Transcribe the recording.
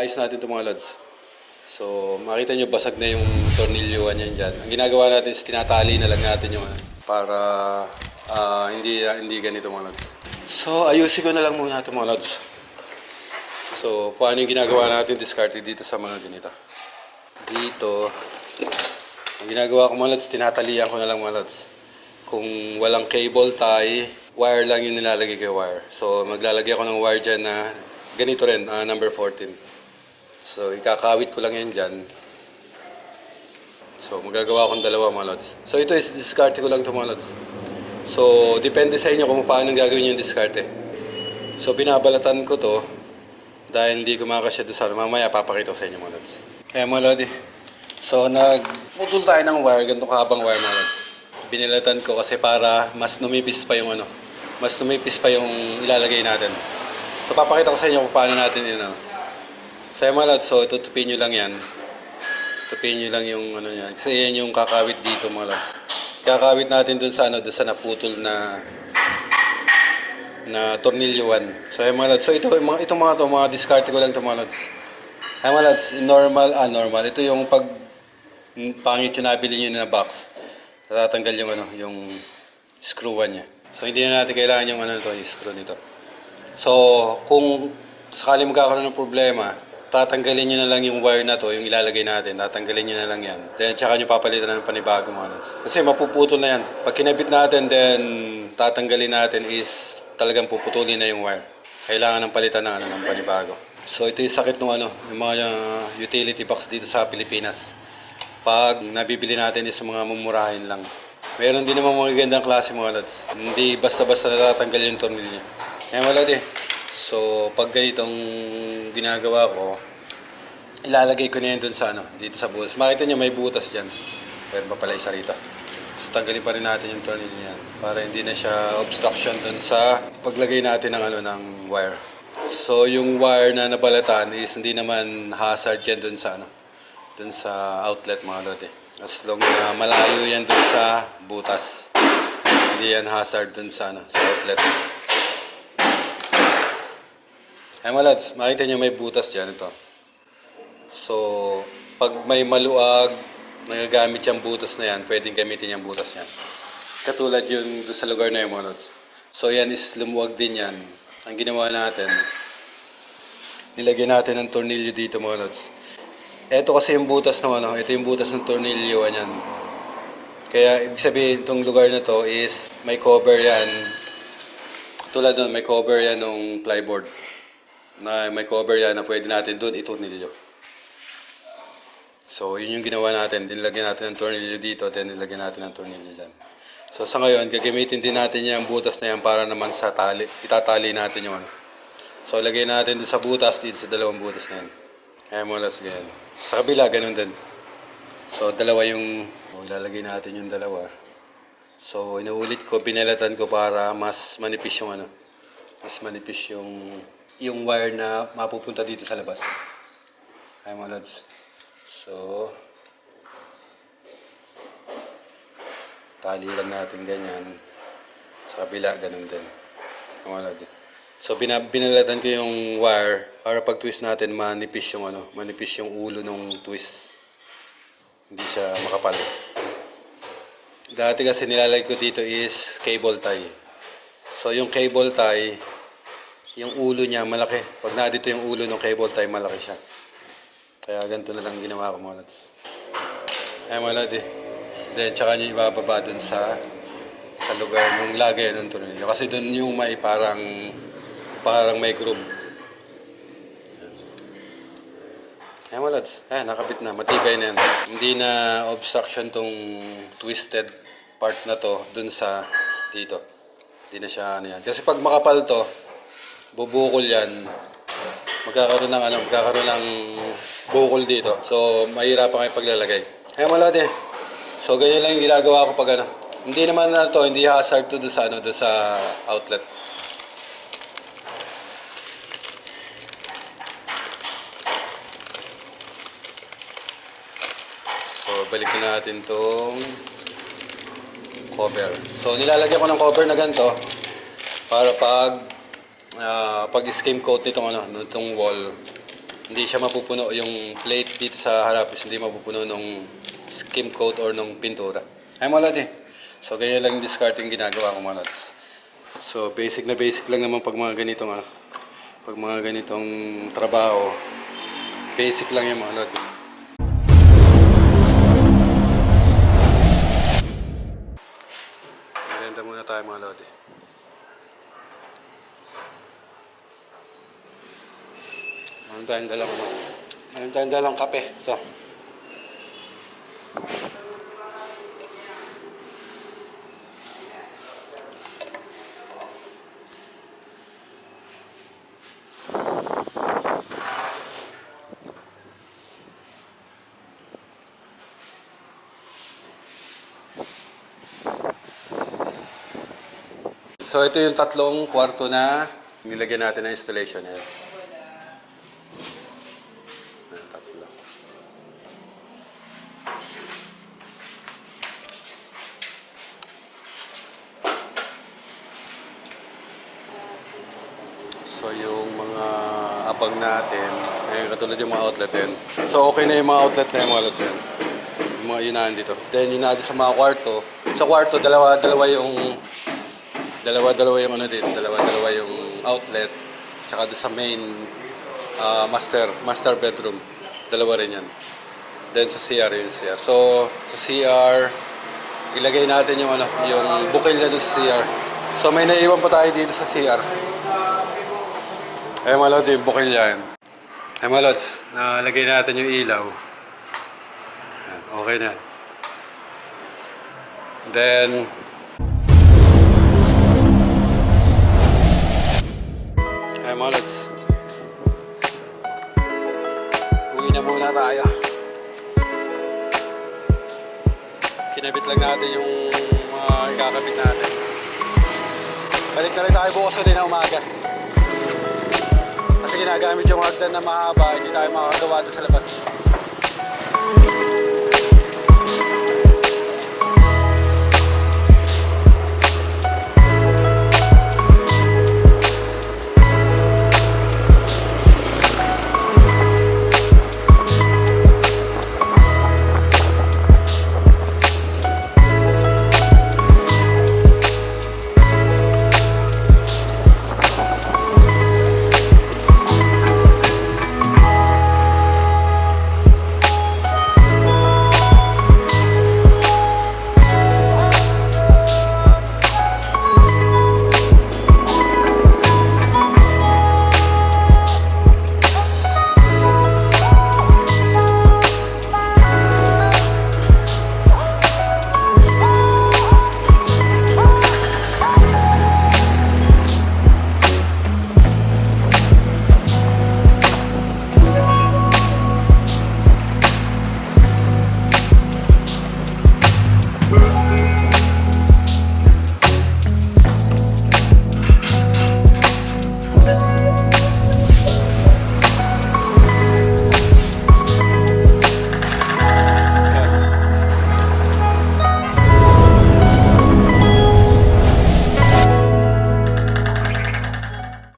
Aayos natin ito mga lods. So, makita nyo basag na yung tornilyoan yan dyan. Ang ginagawa natin is tinatali na lang natin yung ano, para ah, hindi, hindi ganito mga lods. So, ayusin ko na lang muna ito mga lods. So, paano yung ginagawa natin discarded dito sa mga ganito. Dito, ang ginagawa ko mga lods, tinatalian ko na lang mga lods. Kung walang cable tie, wire lang yung nilalagay ko wire. So, maglalagay ako ng wire dyan na ganito rin, ah, number 14. So, ikakawit ko lang yan dyan. So, magagawa akong dalawa mga lods. So, ito is discard ko lang ito mga lods. So, depende sa inyo kung paano gagawin yung diskarte. So, binabalatan ko to dahil hindi kumakasya doon sa ano. Mamaya, papakita ko sa inyo mga lods. Kaya mga lodi, so nagputol tayo ng wire, ganito kahabang wire mga lods. Binilatan ko kasi para mas numipis pa yung ano, mas numipis pa yung ilalagay natin. So, papakita ko sa inyo kung paano natin yun ano. Yung mga lods, so tutupin nyo lang yan. Tutupin nyo lang yung ano yan. Kasi yan yung kakawit dito mga lods. Kakawit natin dun sa ano, dun sa naputol na na tornilyoan. So, yung mga lods. So, ito, mga, itong mga to, mga discard ko lang ito mga lods. Ay mga lods, normal, ah, normal. Ito yung pag mm, pangit yung nabili nyo na box. Natatanggal yung ano, yung screwan niya. So, hindi na natin kailangan yung ano to, yung screw nito. So, kung sakali magkakaroon ng problema, tatanggalin nyo na lang yung wire na to, yung ilalagay natin, tatanggalin nyo na lang yan. Then, tsaka nyo papalitan ng panibago mga. Kasi mapuputol na yan. Pag kinabit natin, then tatanggalin natin is talagang puputulin na yung wire. Kailangan ng palitan ng, ano, ng panibago. So, ito yung sakit ng ano, yung mga uh, utility box dito sa Pilipinas. Pag nabibili natin is mga mumurahin lang. Meron din naman mga gandang klase mga lods. Hindi basta-basta natatanggal yung tornilyo. Kaya mga lods eh. So, pag ganitong ginagawa ko, ilalagay ko na yan sa ano, dito sa butas. Makita nyo may butas dyan. Meron pa pala isa rito. So, tanggalin pa rin natin yung tornilyo niyan para hindi na siya obstruction dun sa paglagay natin ng ano ng wire. So, yung wire na nabalatan is hindi naman hazard yan dun sa ano, dun sa outlet mga lote. As long na malayo yan dun sa butas. Hindi yan hazard dun sa ano, sa outlet. Ay mga lads, makita nyo may butas dyan ito. So, pag may maluag, nagagamit yung butas na yan, pwedeng gamitin yung butas yan. Katulad yun doon sa lugar na yun mga. So, yan is lumuwag din yan. Ang ginawa natin, nilagay natin ng tornilyo dito mga. Ito kasi yung butas ng ano, ito yung butas ng tornilyo, yan. Kaya, ibig sabihin, itong lugar na to is may cover yan. Tulad nun, may cover yan ng plyboard na may cover yan na pwede natin doon itornilyo. So, yun yung ginawa natin. Nilagyan natin ng tornilyo dito, then nilagyan natin ng tornilyo dyan. So, sa ngayon, gagamitin din natin yung butas na yan para naman sa tali, itatali natin yung ano. So, lagay natin doon sa butas, dito sa dalawang butas na yan. Kaya mo las ganyan. Sa kabila, ganun din. So, dalawa yung, oh, ilalagay natin yung dalawa. So, inuulit ko, binalatan ko para mas manipis yung ano. Mas manipis yung yung wire na mapupunta dito sa labas. Ay mga lods. So, tali lang natin ganyan. Sa kabila, ganun din. Ay mga lods. So, bina- binalatan ko yung wire para pag twist natin, manipis yung ano, manipis yung ulo ng twist. Hindi siya makapal. Dati kasi nilalagay ko dito is cable tie. So, yung cable tie, yung ulo niya malaki. Pag na dito yung ulo ng cable tie, malaki siya. Kaya ganito na lang ginawa ko mga lods. Ay mga lods eh. Then, tsaka niyo ibababa dun sa sa lugar ng lagay ng tornilyo. Kasi dun yung may parang parang may groove. Ay mga lods. Ay, nakabit na. Matibay na yan. Hindi na obstruction tong twisted part na to dun sa dito. Hindi na siya ano yan. Kasi pag makapal to, bubukol yan, magkakaroon ng ano, magkakaroon ng bukol dito. So, mahirapan kayo paglalagay. Kaya malade. So, ganyan lang yung ginagawa ko pag ano. Hindi naman na to, hindi hazard to doon sa ano, doon sa outlet. So, balikin natin tong cover. So, nilalagyan ko ng cover na ganito para pag ah, pag skim coat nitong ano, nitong wall hindi siya mapupuno yung plate dito sa harap is hindi mapupuno nung skim coat or nung pintura. Ay mga lods eh. So ganyan lang yung discarding ginagawa ko mga lods. So basic na basic lang naman pag mga ganitong ano, pag mga ganitong trabaho, basic lang yung mga lods. eh. Merenda muna tayo mga lodi. Meron tayong dalang ano. Meron tayong dalang kape. Ito. So ito yung tatlong kwarto na nilagyan natin ng installation. Ayan. Ayan, tatlo. So yung mga abang natin, ayun, katulad yung mga outlet yan. So okay na yung mga outlet na yung mga outlets yan. Yung mga yunahan dito. Then yun sa mga kwarto. Sa kwarto, dalawa, dalawa yung dalawa-dalawa yung ano dito, dalawa-dalawa yung outlet, tsaka doon sa main ah, master master bedroom, dalawa rin yan. Then sa CR yung CR. So sa CR, ilagay natin yung ano, yung bukil na doon sa CR. So may naiwan pa tayo dito sa CR. Eh malod yung bukil yan. Eh malods, nalagay natin yung ilaw. Okay na. Then, Ay, mga lods. Uwi na muna tayo. Kinabit lang natin yung mga ikakabit natin. Balik na rin tayo bukas ulit na umaga. Kasi ginagamit yung hagdan na mahaba, hindi tayo makakagawa doon sa labas.